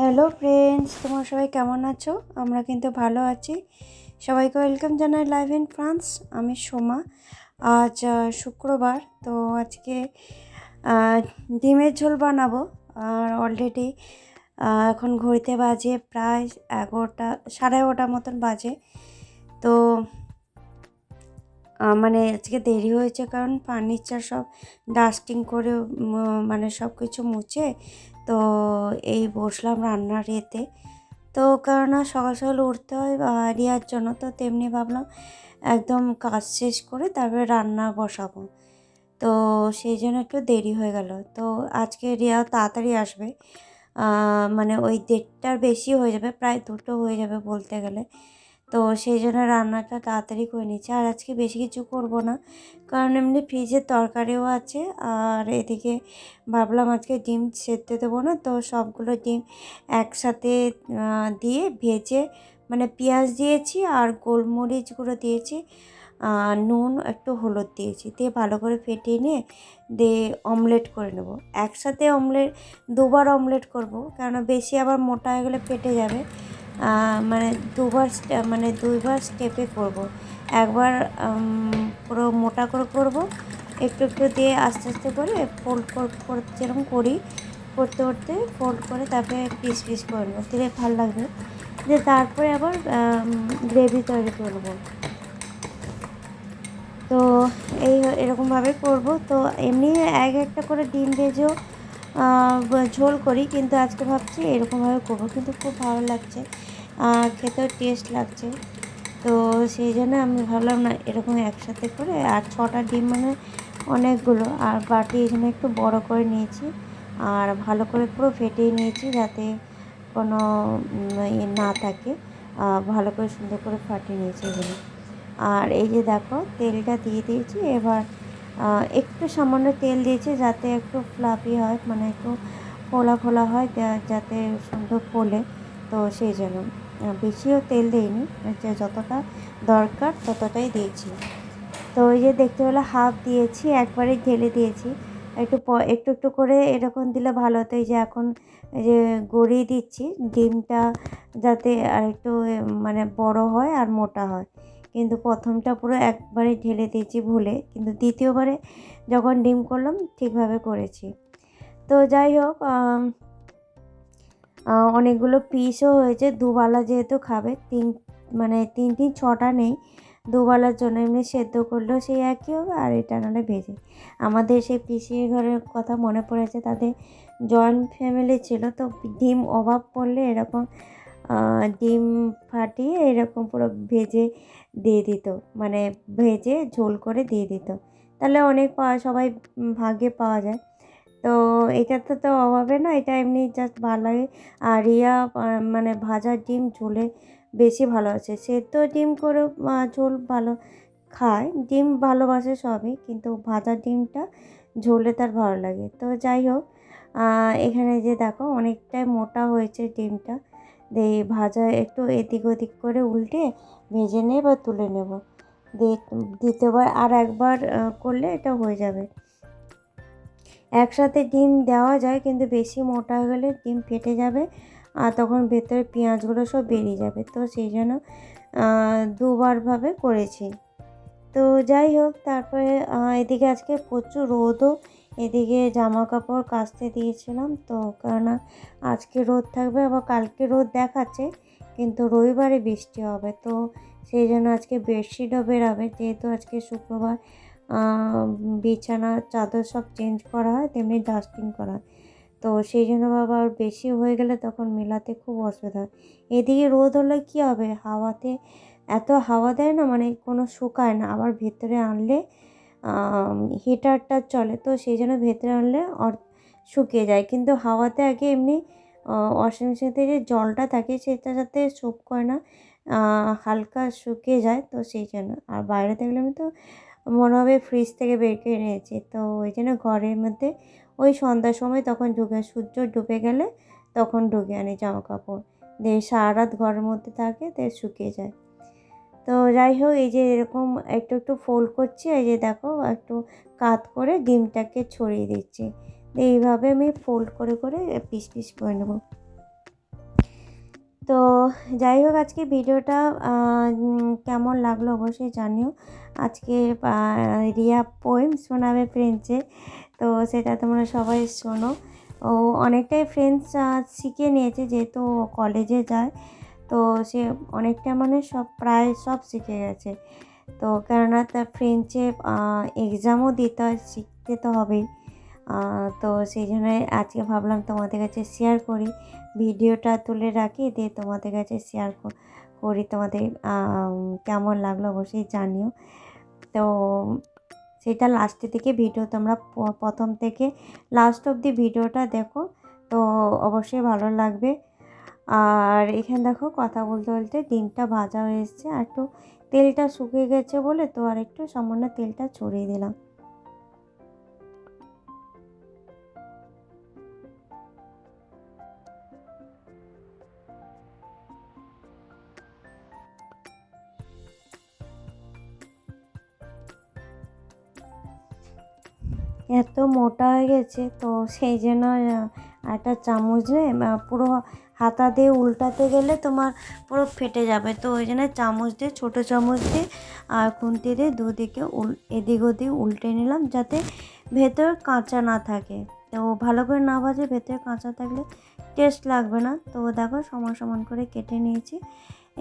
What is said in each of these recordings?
Hello friends, তোমার সবাই কেমন আছো? আমরা কিন্তু ভালো আছি। সবাইকে ওয়েলকাম জানাই লাইভ ইন ফ্রান্স। আমি সোমা। আজ শুক্রবার, তো আজকে ডিমের ঝোল বানাবো। আর অলরেডি এখন ঘড়িতে বাজে প্রায় এগারোটা, সাড়ে এগারোটার মতন বাজে। তো মানে আজকে দেরি হয়েছে কারণ ফার্নিচার সব ডাস্টিং করে মানে সব কিছু মুছে। তো এই বসলাম রান্নার ইয়েতে। তো কেননা সকাল সকাল উঠতে হয় রিয়ার জন্য, তো তেমনি ভাবলাম একদম কাজ শেষ করে তারপরে রান্না বসাবো। তো সেই জন্য একটু দেরি হয়ে গেল। তো আজকে রিয়া তাড়াতাড়ি আসবে। মানে ওই দেড়টার বেশি হয়ে যাবে, প্রায় দুটো হয়ে যাবে বলতে গেলে। তো সেই জন্য রান্নাটা তাড়াতাড়ি করে নিচ্ছি। আর আজকে বেশি কিছু করব না, কারণ এমনি ফ্রিজের তরকারিও আছে। আর এদিকে ভাবলাম আজকে ডিম সেদ্ধ দেবো না, তো সবগুলো ডিম একসাথে দিয়ে ভেজে মানে পেঁয়াজ দিয়েছি আর গোলমরিচ গুঁড়ো দিয়েছি, আর নুন, একটু হলুদ দিয়েছি। দিয়ে ভালো করে ফেটিয়ে নিয়ে দিয়ে অমলেট করে নেব। একসাথে অমলেট, দুবার অমলেট করব, কেননা বেশি আবার মোটা হয়ে গেলে ফেটে যাবে। মানে দুবার মানে দুইবার স্টেপে করব। একবার পুরো মোটা করে করব, একটু একটু দিয়ে আস্তে আস্তে করে ফোল্ড করতে যেরকম করি, করতে করতে ফোল্ড করে তারপরে পিস পিস করে নেব। দিলে ভালো লাগবে। দিয়ে তারপরে আবার গ্রেভি তৈরি করব তো এই এরকমভাবে করব। তো এমনি এক একটা করে ডিম ভেজেও ঝোল করি, কিন্তু আজকে ভাবছি এরকমভাবে করব, কিন্তু খুব ভালো লাগছে। খেতেও টেস্ট লাগছে। তো সেই জন্য আমি ভাবলাম, না, এরকম একসাথে করে, আর ছটা ডিম মানে অনেকগুলো, আর বাটি এখানে একটু বড় করে নিয়েছি। আর ভালো করে পুরো ফেটিয়ে নিয়েছি যাতে কোনো ইয়ে না থাকে। ভালো করে সুন্দর করে ফাটিয়ে নিয়েছি এগুলো। আর এই যে দেখো, তেলটা দিয়ে দিয়েছি, এবার একটু সামান্য তেল দিয়েছি যাতে একটু ফ্লাফি হয় মানে একটু ফোলা ফোলা হয় যাতে সুন্দর ফোলে। তো সেই জন্য বেশিও তেল দিইনি, যে যতটা দরকার ততটাই দিয়েছি। তো ওই যে দেখতে পেলে হাফ দিয়েছি, একবারে ঢেলে দিয়েছি। একটু একটু একটু করে এরকম দিলে ভালো হতো। এই যে এখন যে গড়িয়ে দিচ্ছি, ডিমটা যাতে আর একটু মানে বড় হয় আর মোটা হয়। কিন্তু প্রথমটা পুরো একবারে ঢেলে দিয়েছি ভুলে, কিন্তু দ্বিতীয়বারে যখন ডিম করলাম, ঠিকভাবে করেছি। তো যাই হোক অনেকগুলো পিসও হয়েছে, দুবেলা যেহেতু খাবে, তিন মানে তিন তিন ছটা নেই, দুবেলার জন্য এমনি সেদ্ধ করলেও সেই একই হবে, আর এটা নাহলে ভেজে। আমাদের সেই পিসির ঘরের কথা মনে পড়েছে, তাদের জয়েন্ট ফ্যামিলি ছিল, তো ডিম অভাব পড়লে এরকম ডিম ফাটিয়ে এরকম পুরো ভেজে দিয়ে দিত। মানে ভেজে ঝোল করে দিয়ে দিত। তাহলে অনেক পাওয়া সবাই ভাগে পাওয়া যায়। তো এটাতে তো তো অভাবে না এটা এমনি জাস্ট ভালো লাগে আর আহ, মানে ভাজা ডিম ঝোলে বেশি ভালো আছে। সেদ্ধ ডিম করে ঝোল ভালো খায় ডিম ভালোবাসে সবই কিন্তু ভাজা ডিমটা ঝোলে তার ভালো লাগে। তো যাই হোক এখানে যে দেখো অনেকটাই মোটা হয়েছে ডিমটা। দিয়ে ভাজা একটু এদিক ওদিক করে উল্টে ভেজে নেব বা তুলে নেব। দ্বিতীয়বার আর একবার করলে এটা হয়ে যাবে। একসাথে ডিম দেওয়া যায়, কিন্তু বেশি মোটা হয়ে গেলে ডিম ফেটে যাবে, আর তখন ভেতরে পেঁয়াজগুলো সব বেরিয়ে যাবে। তো সেই জন্য দুবারভাবে করেছি। তো যাই হোক, তারপরে এদিকে আজকে প্রচুর রোদও এদিকে জামা কাপড় কাচতে দিয়েছিলাম তো কেননা আজকে রোদ থাকবে আবার কালকে রোদ দেখাচ্ছে, কিন্তু রবিবারে বৃষ্টি হবে। তো সেই জন্য আজকে বেডশিটও বেরাবে, যেহেতু আজকে শুক্রবার বিছানা, চাদর সব চেঞ্জ করা হয়, তেমনি ডাস্টিং করা হয়। তো সেই জন্য আবার বেশি হয়ে গেলে তখন মেলাতে খুব অসুবিধা হয়। এদিকে রোদ হলে কী হবে? হাওয়াতে এত হাওয়া দেয় না মানে কোনো শুকায় না, আবার ভেতরে আনলে হিটারটা চলে, তো সেই জন্য ভেতরে আনলে শুকিয়ে যায়। কিন্তু হাওয়াতে আগে এমনি ওয়াশিং মেশিনতে যে জলটা থাকে সেটা যাতে সোপ করে না হালকা শুকিয়ে যায়, তো সেই জন্য। আর বাইরে থাকলে আমি তো, মনে হবে ফ্রিজ থেকে বের করে নিয়েছি, তো ওই জন্য ঘরের মধ্যে ওই সন্ধ্যার সময় তখন ঢুকে, সূর্য ডুবে গেলে তখন ঢুকে আনি জামা কাপড় দিয়ে সারা রাত ঘরের মধ্যে থাকে তো শুকিয়ে যায়। তো যাই হোক এই যে এরকম একটু একটু ফোল্ড করছি, এই যে দেখো, একটু কাত করে ডিমটাকে ছড়িয়ে দিচ্ছি। এইভাবে আমি ফোল্ড করে করে পিস পিস করে নেব। তো যাই হোক আজকে ভিডিওটা কেমন লাগল অবশ্যই জানিও। আজকে রিয়া পোয়েম শোনাবে ফ্রেঞ্চে তো সেটা তোমরা সবাই শোনো। ও অনেকটাই ফ্রেঞ্চ শিখে নিয়েছে, যেহেতু কলেজে যায়। তো সে অনেকটা মানে সব প্রায় সব শিখে গেছে। তো কেননা তার ফ্রেঞ্চে এক্সামও দিতে হয়, শিখতে তো হবেই। তো সেই জন্য আজকে ভাবলাম তোমাদের কাছে শেয়ার করি। ভিডিওটা তুলে রাখি, দিয়ে তোমাদের কাছে শেয়ার করি তোমাদের কেমন লাগল অবশ্যই জানিও। তো সেটা লাস্টের দিকে ভিডিও তোমরা প্রথম থেকে লাস্ট অবধি ভিডিওটা দেখো। তো অবশ্যই ভালো লাগবে। আর এখানে দেখো কথা বলতে বলতে ডিমটা ভাজা হয়ে এসছে, আর একটু তেলটা শুকিয়ে গেছে বলে তো আর একটু সামান্য তেলটা ছড়িয়ে দিলাম। এত মোটা হয়ে গেছে তো সেই জন্য একটা চামচ পুরো হাতা দিয়ে উল্টাতে গেলে তোমার পুরো ফেটে যাবে। তো ওই জন্য চামচ দিয়ে, ছোটো চামচ দিয়ে আর খুন্তি দিয়ে দুদিকে উল, এদিক ওদিক উল্টে নিলাম যাতে ভেতর কাঁচা না থাকে। তো ভালো করে না ভাজে ভেতরে কাঁচা থাকলে টেস্ট লাগবে না। তো দেখো সমান সমান করে কেটে নিয়েছি।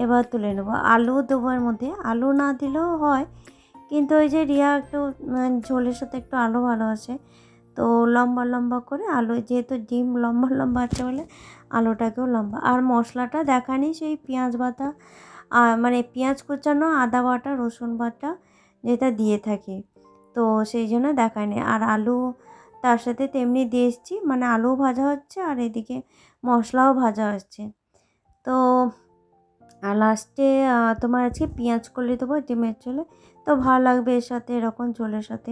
এবার তুলে নেব। আলু দেবো এর মধ্যে। আলু না দিলেও হয়। কিন্তু ওই যে রিয়া একটু ঝোলের সাথে একটু আলু ভালোবাসে তো লম্বা লম্বা করে আলু, যেহেতু ডিম লম্বা লম্বা আছে বলে আলুটাকেও লম্বা। আর মশলাটা দেখানি সেই পেঁয়াজ বাটা মানে পেঁয়াজ কুচানো, আদা বাটা, রসুন বাটা যেটা দিয়ে থাকে। তো সেই জন্য দেখায়নি আর আলু তার সাথে তেমনি দিয়ে এসেছি মানে আলুও ভাজা হচ্ছে আর এদিকে মশলাও ভাজা হচ্ছে। তো আর লাস্টে তোমার আজকে পেঁয়াজ করলে দেবো, ডিমের চলে তো ভালো লাগবে এর সাথে, এরকম ঝোলের সাথে।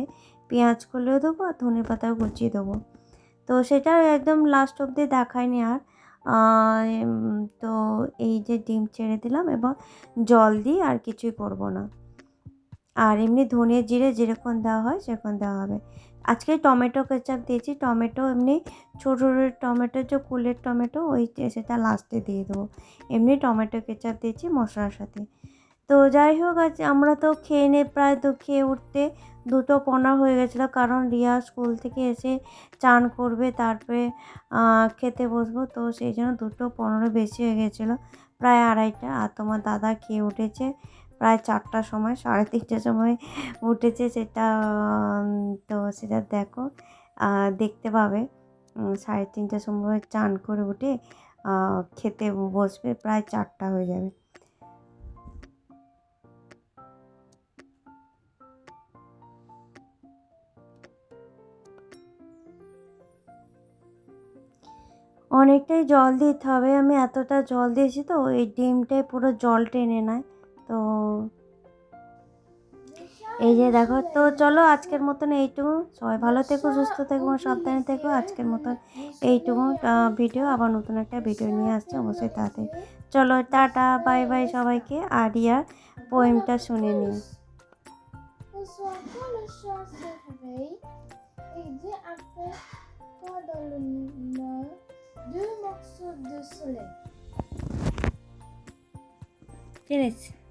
পেঁয়াজ করলেও দেবো আর ধনে পাতাও কুচিয়ে দেবো। তো সেটা একদম লাস্ট অবধি দেখায়নি আর। তো এই যে ডিম ছেড়ে দিলাম এবং জল দিয়ে আর কিছুই করব না। আর এমনি ধনে জিরে যেরকম দেওয়া হয় সেরকম দেওয়া হবে। আজকে টমেটো কেচাপ দিয়েছি, টমেটো এমনি ছোটো ছোটো টমেটো যে কুলের টমেটো ওই সেটা লাস্টে দিয়ে দেবো। এমনি টমেটো কেচাপ দিয়েছি মশলার সাথে। তো যাই হোক আজ আমরা তো খেয়ে নে প্রায় তো খেয়ে উঠতে দুটো পনেরো হয়ে গেছিল, কারণ রিয়া স্কুল থেকে এসে চান করবে, তারপরে খেতে বসবো। তো সেই জন্য দুটো পনেরো বেশি হয়ে গেছিল, প্রায় আড়াইটা। আর তোমার দাদা খেয়ে উঠেছে প্রায় চারটার সময়, সাড়ে তিনটার সময় উঠেছে সেটা তো সেটা দেখো দেখতে পাবে। সাড়ে তিনটার সময় চান করে উঠে খেতে বসবে, প্রায় চারটা হয়ে যাবে। অনেকটাই জল দিতে হবে। আমি এতটা জল দিয়েছি তো এই ডিমটাই পুরো জল টেনে নেয়। তো এই যে দেখো, তো চলো আজকের মতন এইটুকু। সবাই ভালো থেকো, সুস্থ থেকো, সাবধানে থেকো। আজকের মতন এইটুকু ভিডিও আবার নতুন একটা ভিডিও নিয়ে আসছে, অবশ্যই তাড়াতাড়ি চলো, টাটা, বাই বাই সবাইকে। আর ইয়ার পোয়েমটা শুনে নিই deux morceaux de soleil. Finish.